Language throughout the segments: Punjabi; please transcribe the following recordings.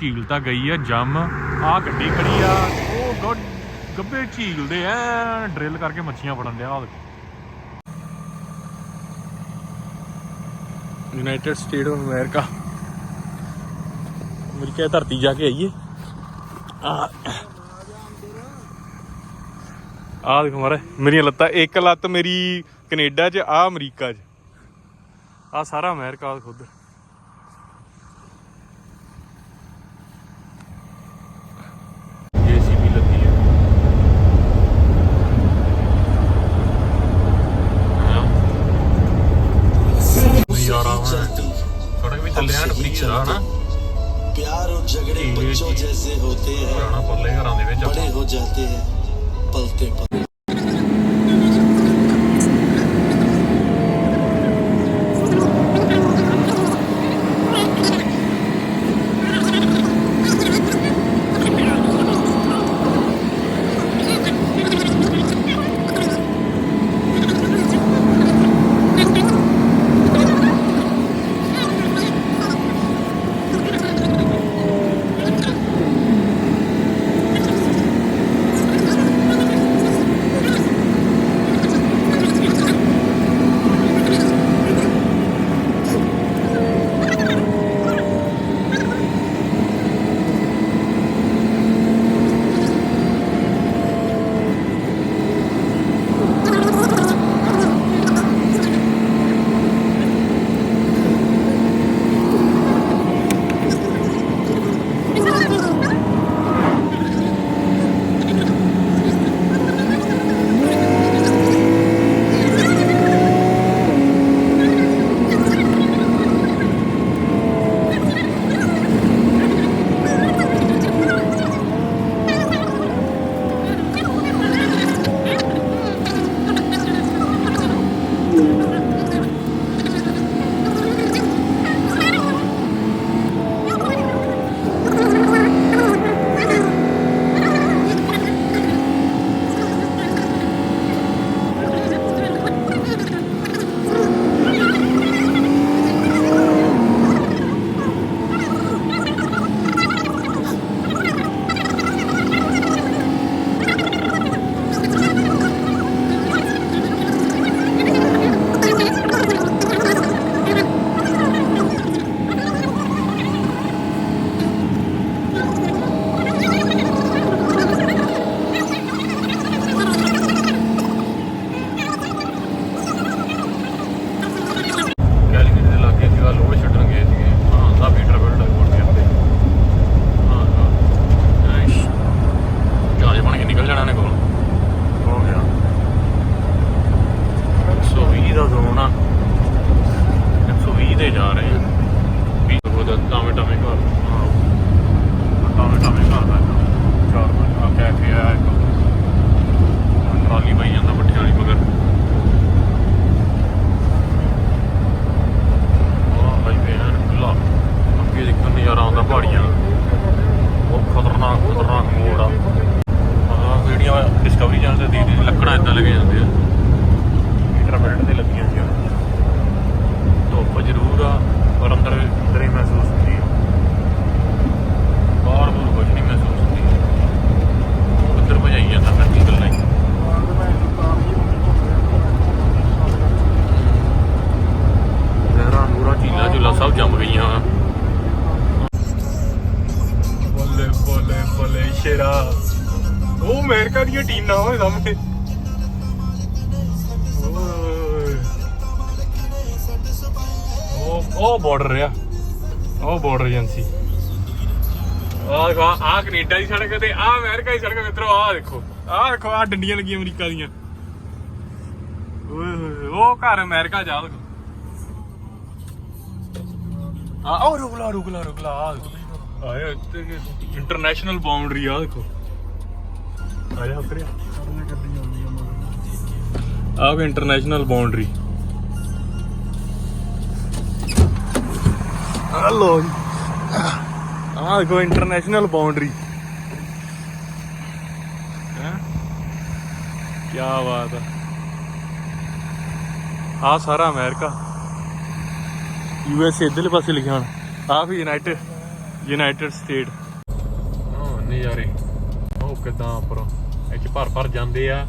ਝੀਲ ਤਾਂ ਗਈ ਆ, ਜੰਮ। ਆ ਗੱਡੀ ਖੜੀ ਆ, ਉਹ ਗੱਬੇ ਝੀਲ ਦੇ ਐ, ਡਰਿਲ ਕਰਕੇ ਮੱਛੀਆਂ ਫੜਨ ਡਿਆ ਆ United State of America America ਧਰਤੀ ਜਾ ਕੇ ਆਈਏ। ਆ ਆ ਦੇਖੋ ਮਾਰੇ, ਮੇਰੀਆਂ ਲੱਤਾਂ, ਇੱਕ ਲੱਤ ਮੇਰੀ ਕੈਨੇਡਾ 'ਚ ਆ ਅਮਰੀਕਾ 'ਚ। ਆ ਸਾਰਾ ਅਮਰੀਕਾ ਖੁਦ ਜੀਸੀਬੀ ਲੱਗੀ ਹੈ ਯਾਰਾ ਸੜਕ ਵੀ ਚੱਲਿਆ ਨਾ ਫਰੀ ਦਾ ਹਨਾ प्यार और झगड़े ये बच्चों चीज़- जैसे होते हैं ਪੁਰਾਣਾ ਪਰਲੇ ਘਰਾਂ ਦੇ ਵਿੱਚ बड़े हो जाते हैं पलते पलते ਨਜ਼ਾਰਾ ਦੀਆਂ ਟੀਮਾਂ ਸਾਹਮਣੇ ਉਹ ਉਹ ਬਾਰਡਰ ਆ. ਉਹ ਬਾਰਡਰ ਏਜੰਸੀ ਆਹ ਦੇਖੋ, ਆ ਕੈਨੇਡਾ ਦੀ ਸੜਕ ਤੇ, ਆ ਅਮਰੀਕਾ ਦੀ ਸੜਕ ਮਿੱਤਰੋ ਆਹ ਦੇਖੋ। ਆਹ ਦੇਖੋ, ਆ ਡੰਡੀਆਂ ਲੱਗੀਆਂ ਅਮਰੀਕਾ ਦੀਆਂ। ਓਏ ਹੋਏ ਉਹ ਘਰ ਅਮਰੀਕਾ ਜਾ ਦੇਖੋ। ਆ ਉਹ ਰੁਕ ਲਾ ਰੁਕ ਲਾ ਰੁਕ ਲਾ ਆਏ ਇੰਟਰਨੈਸ਼ਨਲ ਬਾਉਂਡਰੀ ਆ, ਦੇਖੋ। ਆ ਉਤਰਿਆ ਆ ਵੀ ਇੰਟਰਨੈਸ਼ਨਲ ਬਾਉਂਡਰੀ ਹਲੋ ਆ ਦੇਖੋ ਇੰਟਰਨੈਸ਼ਨਲ ਬਾਉਂਡਰੀ ਹੈ? ਕੀ ਬਾਤ ਹੈ ਆ ਸਾਰਾ ਅਮਰੀਕਾ। ਯੂ ਐਸ ਇਧਰਲੇ ਪਾਸੇ ਲਿਖਿਆ ਹੋਣਾ। ਆ ਵੀ ਯੂਨਾਈਟਿਡ ਯੂਨਾਈਟਿਡ ਸਟੇਟ ਹਾਂ ਨਜ਼ਾਰੇ। ਉਹ ਕਿਦਾਂ ਉੱਪਰੋਂ। ਇੱਥੇ ਭਰ ਭਰ ਜਾਂਦੇ ਆ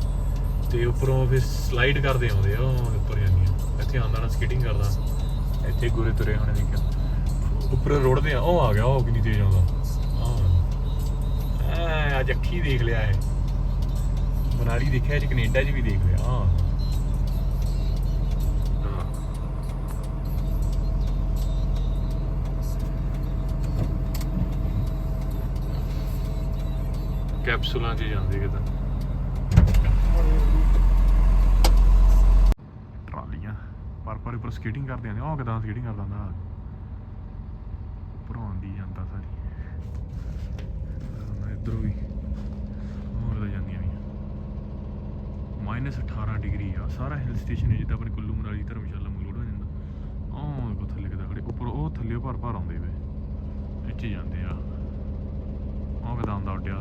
ਤੇ ਉੱਪਰੋਂ ਫਿਰ ਸਲਾਈਡ ਕਰਦੇ ਆਉਂਦੇ ਆ, ਉਹ ਉੱਪਰ ਜਾਂਦੀਆਂ। ਇੱਥੇ ਆਉਂਦਾ ਨਾ ਸਕੇਟਿੰਗ ਕਰਦਾ। ਇੱਥੇ ਗੁਰੇ ਤੁਰੇ ਹੋਣੇ ਦੇਖਿਆ। ਉੱਪਰ ਰੋੜਦੇ ਆ, ਉਹ ਆ ਗਿਆ, ਉਹ ਕਿੰਨੀ ਤੇਜ਼ ਆਉਂਦਾ। ਹਾਂ ਅੱਜ ਅੱਖੀ ਦੇਖ ਲਿਆ ਹੈ ਮਨਾਲੀ ਦੇਖਿਆ ਜੀ ਕੈਨੇਡਾ 'ਚ ਵੀ ਦੇਖ ਲਿਆ। ਹਾਂ ਕੈਪਸੂਲਾਂ 'ਚ ਜਾਂਦੇ ਕਿਤੇ। ਪਰ ਸਕੇਟਿੰਗ ਕਰਦੇ ਆਂ ਉਹ ਕਿਦਾਂ ਸਕੇਟਿੰਗ ਕਰਦਾ ਹੁੰਦਾ? ਉੱਪਰੋਂ ਆਉਂਦੀ ਜਾਂਦਾ ਸਾਰੀ। ਇਧਰੋਂ ਵੀ ਉਹ ਕਿਦਾਂ ਜਾਂਦੀਆਂ ਵੀ ਮਾਈਨਸ 18 ਡਿਗਰੀ ਆ। ਸਾਰਾ ਹਿਲ ਸਟੇਸ਼ਨ ਹੈ ਜਿੱਦਾਂ ਆਪਣੇ ਕੁੱਲੂ ਮਨਾਲੀ, ਧਰਮਸ਼ਾਲਾ ਮਗਲੋੜ ਹੋ ਜਾਂਦਾ। ਉਹ ਦੇਖੋ ਥੱਲੇ ਕਿਦਾਂ ਖੜੇ। ਉੱਪਰ ਉਹ ਥੱਲੇ ਭਰ ਭਰ ਆਉਂਦੇ ਵੇ। ਇੱਥੇ ਜਾਂਦੇ ਆ। ਉਹ ਕਿਦਾਂ ਆਉਂਦਾ ਉੱਡਿਆ।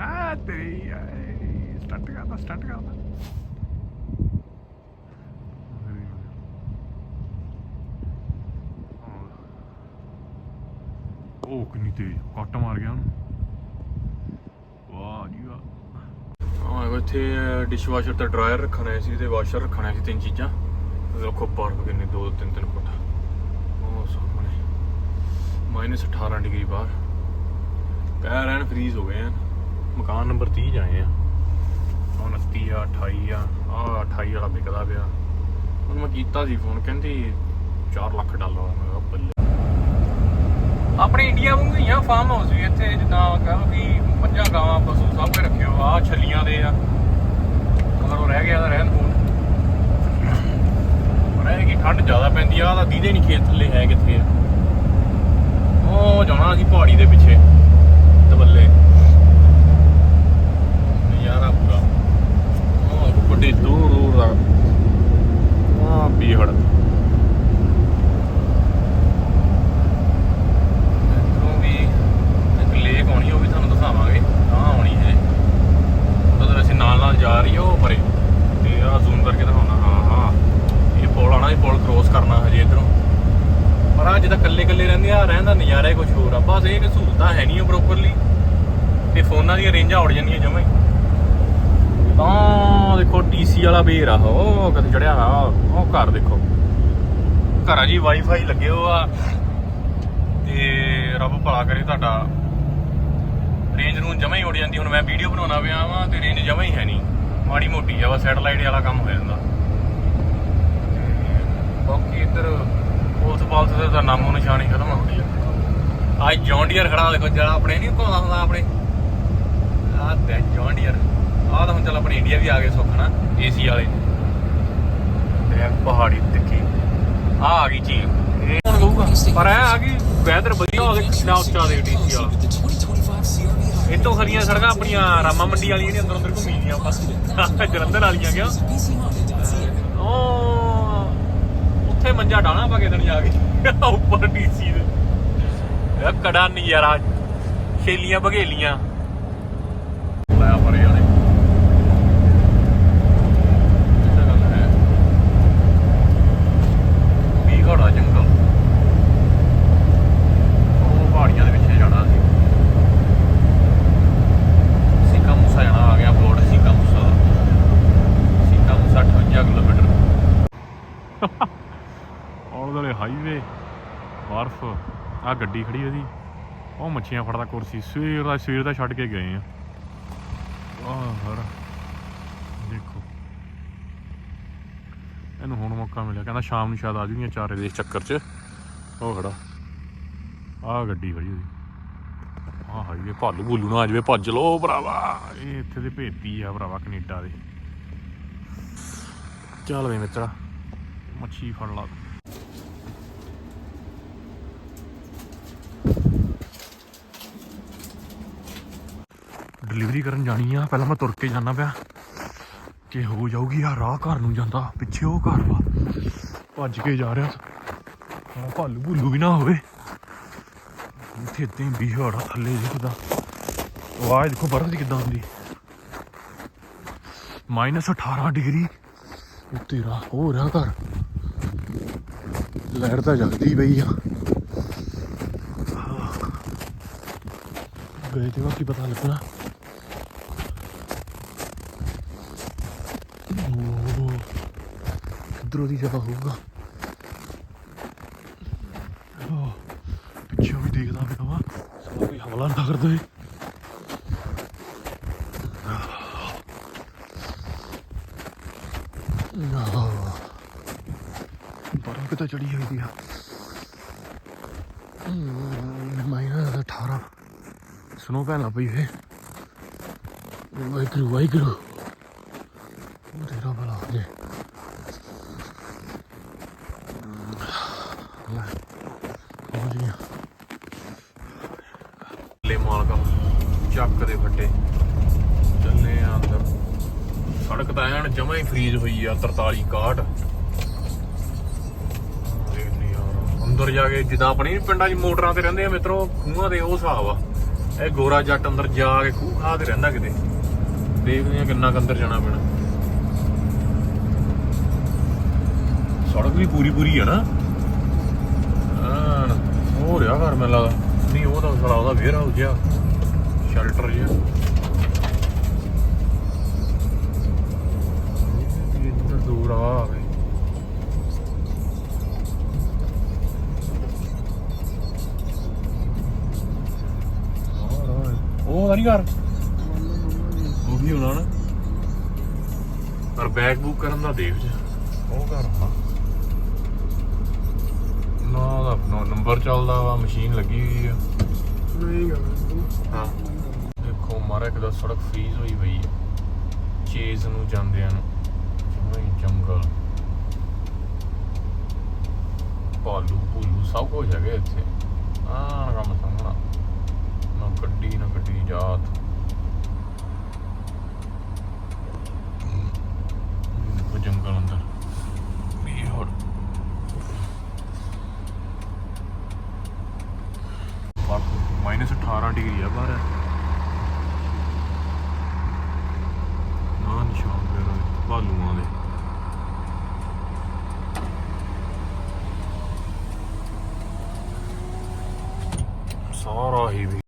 ਆ ਤੇਰੀ ਸਟਾਰਟ ਕਰਦਾ ਸਟਾਰਟ ਕਰਦਾ। ਉਹ ਕਿੰਨੀ ਤੇਜ਼ ਕੱਟ ਮਾਰ ਗਿਆ ਉਹਨੂੰ। ਵਾਹ ਜੀ ਵਾਹ। ਹਾਂ, ਇਹੋ ਇੱਥੇ ਡਿਸ਼ ਤੇ ਡਰਾਇਰ ਰੱਖਣਾ ਸੀ ਤੇ ਵਾਸ਼ਰ ਰੱਖਣਾ ਸੀ ਤਿੰਨ ਚੀਜ਼ਾਂ। ਦੇਖੋ ਬਰਫ ਕਿੰਨੀ, ਦੋ, ਤਿੰਨ ਤਿੰਨ ਫੁੱਟ। ਉਹ ਸਾਹਮਣੇ। ਮਾਈਨਸ 18 ਡਿਗਰੀ ਬਾਹਰ। ਪੈਰ ਐਨ ਫਰੀਜ਼ ਹੋ ਗਏ ਆ। ਮਕਾਨ ਨੰਬਰ 30 ਜਾਏ ਆ। 29 ਆ 28 ਆ। ਆ 28 ਵਾਲਾ ਵਿਕਦਾ ਪਿਆ। ਹੁਣ ਮੈਂ ਕੀਤਾ ਸੀ ਫੋਨ ਕਹਿੰਦੀ 4 ਲੱਖ ਡਾਲਰ ਮੈਂ ਬੱਲੇ। ਆਪਣੇ ਇੰਡੀਆ ਵਾਂਗੂ ਹੀ ਆ ਫਾਰਮ ਹਾਊਸ ਵੀ ਇੱਥੇ ਜਿੱਦਾਂ ਕਹੋ ਕਿ ਮੱਝਾਂ ਗਾਵਾਂ ਪਸ਼ੂ ਸਭ ਕੁਝ ਰੱਖਿਓ ਆ ਛੱਲੀਆਂ ਦੇ ਆ। ਅਗਰ ਉਹ ਰਹਿ ਗਿਆ ਤਾਂ ਰਹਿਣ ਹੋਣ ਪਰ ਇਹ ਕਿ ਠੰਡ ਜ਼ਿਆਦਾ ਪੈਂਦੀ ਆ ਤਾਂ ਦੀਦੇ ਨਹੀਂ ਖੇਤ ਥੱਲੇ ਹੈ ਕਿੱਥੇ ਆ ਉਹ ਜਾਣਾ ਅਸੀਂ ਪਹਾੜੀ ਦੇ ਪਿੱਛੇ ਤਬੱਲੇ ਨਜ਼ਾਰਾ ਪੂਰਾ ਉਹ ਵੱਡੇ ਦੂਰ ਦੂਰ ਦਾ ਆ ਬੀਹੜ ਇੱਧਰੋਂ ਵੀ ਇੱਕ ਲੇਕ ਆਉਣੀ ਉਹ ਵੀ ਤੁਹਾਨੂੰ ਦਿਖਾਵਾਂਗੇ ਆ ਆਉਣੀ ਹੈ ਉਧਰ ਅਸੀਂ ਨਾਲ ਨਾਲ ਜਾ ਰਹੀ ਆ ਉਹ ਪਰੇ ਤੇ ਆ ਜ਼ੂਮ ਕਰਕੇ ਦਿਖਾਉਣਾ ਹਾਂ ਹਾਂ ਇਹ ਪੁਲ ਆਣਾ ਇਹ ਪੁਲ ਕ੍ਰੋਸ ਕਰਨਾ ਹਜੇ ਇਧਰੋਂ ਪਰ ਆ ਜਿੱਦਾਂ ਕੱਲੇ ਕੱਲੇ ਰਹਿੰਦੇ ਆ ਰਹਿਣ ਦਾ ਨਜ਼ਾਰਾ ਹੀ ਕੁਝ ਹੋਰ ਆ। ਬਸ ਇਹ ਕਿ ਸਹੂਲਤਾਂ ਹੈ ਨਹੀਂ ਪ੍ਰੋਪਰਲੀ ਤੇ ਫੋਨਾਂ ਦੀਆਂ ਰੇਂਜਾਂ ਉੜ ਜਾਂਦੀਆਂ ਜਮਾਂ ਹੀ। ਤਾਂ ਦੇਖੋ ਟੀਸੀ ਵਾਲਾ ਬੇਰ ਆ ਉਹ ਕਿਤੇ ਚੜਿਆ ਆ ਉਹ ਘਰ ਦੇਖੋ। ਘਰਾਂ ਜੀ ਵਾਈਫਾਈ ਲੱਗੇ ਹੋ ਆ। ਤੇ ਰੱਬ ਭਲਾ ਕਰੇ ਤੁਹਾਡਾ। ਰੇਂਜ ਨੂੰ ਜਮਾਂ ਹੀ ਉੜ ਜਾਂਦੀ। ਹੁਣ ਮੈਂ ਵੀਡੀਓ ਬਣਾਉਣਾ ਪਿਆ ਵਾਂ ਤੇ ਰੇਂਜ ਜਮਾਂ ਹੀ ਹੈ ਨਹੀਂ। ਮਾੜੀ ਮੋਟੀ ਆ ਵਾ ਸੈਟਲਾਈਟ ਵਾਲਾ ਕੰਮ ਹੋ ਜਾਂਦਾ। ਬਾਕੀ ਇੱਧਰ, ਉਸ ਪਾਲਸ ਦੇ ਨਾਮੋ ਨਿਸ਼ਾਨੀ ਖਤਮ ਹੁੰਦੀ ਆ। ਆ ਅੱਜ ਜੌਂਡੀਅਰ ਖੜਾ, ਦੇਖੋ ਜਿਹੜਾ ਆਪਣੇ ਨਹੀਂ ਪਾਉਂਦਾ ਹੁੰਦਾ ਆਪਣੇ। ਆ ਤੇ ਜੌਂਡੀਅਰ ਆ ਤਾਂ ਹੁਣ ਚੱਲ ਆਪਣੇ ਇੰਡੀਆ ਵੀ ਆ ਗਏ ਸੁੱਖਣਾ ਏਸੀ ਵਾਲੇ। ਤੇ ਪਹਾੜੀ ਤਿੱਖੀ। ਆ ਆ ਗਈ ਚੀਜ਼ ਇਹ ਹੁਣ ਲਊਗਾ? ਪਰ ਇਹ ਆ ਗਈ ਵੈਦਰ ਵਧੀਆ ਹੋ ਗਿਆ ਕਿੰਨਾ ਉੱਚਾ ਦੇ ਡੀਸੀ ਵਾਲਾ। ਇਹ ਤੋਂ ਖਰੀਆਂ ਸੜਕਾਂ ਆਪਣੀਆਂ ਰਾਮਾ ਮੰਡੀ ਵਾਲੀਆਂ ਜਿਹੜੀਆਂ ਅੰਦਰ ਅੰਦਰ ਘੁੰਮੀ ਦੀਆਂ ਆਪਾਂ। ਜਲੰਧਰ ਵਾਲੀਆਂ ਗਿਆ ਉਹ ਉੱਥੇ ਮੰਜਾ ਡਾਣਾ ਪਾ ਕੇ ਦਿਨ ਜਾ ਕੇ। ਉੱਪਰ ਡੀਸੀ ਦੇ। ਇਹ ਕੜਾ ਨਜ਼ਾਰਾ ਛੇਲੀਆਂ ਬਘੇਲੀਆਂ। ਲਾਇਆ ਪਰੇ ਵਾਲੇ। ਇਹ ਤਾਂ ਗੱਲ ਹੈ। ਵੀ ਘੜਾ ਜੰਗਲ। ਉਹ ਪਹਾੜੀਆਂ ਦੇ ਪਿੱਛੇ ਜਾਣਾ ਸੀ। ਸੀਕਾ ਮੂਸਾ ਜਾਣਾ ਆ ਗਿਆ ਬੋਰਡ ਸੀਕਾ ਮੂਸਾ। ਦਾ ਸੀਕਾ ਮੂਸਾ 58 ਕਿਲੋਮੀਟਰ। ਹਾਈਵੇ ਬਰਫ। ਆ ਗੱਡੀ ਖੜੀ ਉਹਦੀ। ਉਹ ਮੱਛੀਆਂ ਫੜਦਾ ਕੁਰਸੀ, ਸਵੇਰ ਦਾ ਸਵੇਰ ਦਾ ਛੱਡ ਕੇ ਗਏ ਆ। ਆਹ ਹਰ, ਦੇਖੋ। ਇਹਨੂੰ ਹੁਣ ਮੌਕਾ ਮਿਲਿਆ। ਕਹਿੰਦਾ ਸ਼ਾਮ ਨੂੰ ਸ਼ਾਇਦ ਆ ਜੂਗੀਆਂ ਚਾਰੇ ਦੇ ਚੱਕਰ 'ਚ। ਉਹ ਖੜਾ। ਆ ਗੱਡੀ ਖੜੀ ਉਹਦੀ। ਆ ਹਾਈਵੇ, ਭਾਲੂ ਭੁੱਲੂ ਨਾ ਆ ਜਾਵੇ, ਭੱਜ ਲੋ ਭਰਾਵਾ। ਇਹ ਇੱਥੇ ਦੇ ਭੇਤੀ ਆ ਭਰਾਵਾ ਕੈਨੇਡਾ ਦੇ। ਚੱਲ ਵੇ ਮਿੱਤਰਾ, ਮੱਛੀ ਫੜ ਲਾ ਡਿਲੀਵਰੀ ਕਰਨ ਜਾਣੀ ਆ। ਪਹਿਲਾਂ ਮੈਂ ਤੁਰ ਕੇ ਜਾਣਾ ਪਿਆ। ਕਿ ਹੋ ਜਾਊਗੀ ਆ, ਰਾਹ ਘਰ ਨੂੰ ਜਾਂਦਾ। ਪਿੱਛੇ ਉਹ ਘਰ ਵਾ। ਭੱਜ ਕੇ ਜਾ ਰਿਹਾ। ਹਾਂ ਭਾਲੂ ਭੁੱਲੂ ਵੀ ਨਾ ਹੋਵੇ। ਇੱਥੇ ਇੱਥੇ ਬਿਹੜਾ ਥੱਲੇ ਜਿੱਦਾਂ ਵਾਹ ਦੇਖੋ, ਬਰਫ਼ ਦੀ ਕਿੱਦਾਂ ਹੁੰਦੀ -18 ਡਿਗਰੀ ਉੱਤੇ ਰਾਹ ਹੋ ਰਿਹਾ ਘਰ। ਲਹਿਰ ਤਾਂ ਜਲਦੀ ਪਈ ਆ। ਗਏ ਤੇ ਬਾਕੀ ਪਤਾ ਲੱਗਣਾ। ਕਿੱਧਰੋਂ ਦੀ ਜਗ੍ਹਾ ਹੋਊਗਾ। ਉਹ ਪਿੱਛੋਂ ਵੀ ਦੇਖਦਾ ਪਿਆ ਵਾ। ਕੋਈ ਹਮਲਾ ਨਾ ਕਰ ਦੇ ਬਰਫ਼ ਕਿਤੇ ਚੜੀ ਹੋਈ ਦੀ ਆ। ਮਾਈਨਸ 18 ਸਨੋ ਪੈਣ ਲੱਗ ਪਈ ਵੇ ਵਾਹਿਗੁਰੂ ਵਾਹਿਗੁਰੂ। ਤੇਰਾ ਭਲਾ ਹੋ ਜੇ ਹੋ ਲੈ ਮਾਲਕਮ ਚੱਕ ਦੇ ਫੱਟੇ। ਚੱਲੇ ਆ ਅੰਦਰ। ਸੜਕ ਤਾਂ ਐਨ ਜਮਾ ਹੀ ਫਰੀਜ਼ ਹੋਈ ਆ 43 61 ਅੰਦਰ ਜਾ ਕੇ ਜਿੱਦਾਂ ਆਪਣੇ ਪਿੰਡਾਂ 'ਚ ਮੋਟਰਾਂ ਤੇ ਰਹਿੰਦੇ ਆ ਮਿੱਤਰੋ, ਖੂਹਾਂ ਦੇ ਉਹ ਹਿਸਾਬ ਆ। ਇਹ ਗੋਰਾ ਜੱਟ ਅੰਦਰ ਜਾ ਕੇ ਖੂਹ ਖਾ ਤੇ ਰਹਿੰਦਾ ਕਿਤੇ। ਦੇਖਦੇ ਆ ਕਿੰਨਾ ਕੁ ਅੰਦਰ ਜਾਣਾ ਪੈਣਾ। ਸੜਕ ਵੀ ਪੂਰੀ ਪੂਰੀ ਆ ਨਾ। ਹੋ ਰਿਹਾ ਘਰ ਮੈਨੂੰ ਲੱਗਦਾ। ਨਹੀਂ, ਉਹ ਤਾਂ ਸਾਲਾ ਉਹਦਾ ਵੇਅਰ ਹਾਊਸ ਜਿਹਾ ਸ਼ੈਲਟਰ ਜਿਹਾ ਇੱਧਰ ਦੂਰ ਆ ਆਵੇ ਉਹ ਨਹੀਂ ਘਰ? ਉਹ ਵੀ ਹੋਣਾ ਨਾ। ਪਰ ਬੈਗ ਬੁੱਕ ਕਰਨ ਦਾ ਦੇਖ ਜਾ। ਉਹ ਘਰ ਹੋਣਾ ਨਾ ਦਾ ਨੰਬਰ ਚੱਲਦਾ ਵਾ ਮਸ਼ੀਨ ਲੱਗੀ ਹੋਈ ਆ। ਨਹੀਂ ਗਾ ਹਾਂ। ਦੇਖੋ ਮਾਰਾ ਕਿਦਾ ਸੜਕ ਫ੍ਰੀਜ਼ ਹੋਈ ਪਈ ਆ। ਚੇਜ਼ ਨੂੰ ਜਾਂਦਿਆਂ ਨੂੰ। ਜਮਾਂ ਹੀ ਜੰਗਲ। ਭਾਲੂ ਭੂਲੂ ਸਭ ਕੁਝ ਹੈਗੇ ਇੱਥੇ। ਆਹ ਨਾ ਕੰਮ ਸੰਗਣਾ ਨਾ ਗੱਡੀ ਨਾ ਗੱਡੀ ਜਾਤ ਉਹ ਜੰਗਲ ਅੰਦਰ ਵੀ ਹੋਰ ਮਾਈਨਸ 18 ਡਿਗਰੀ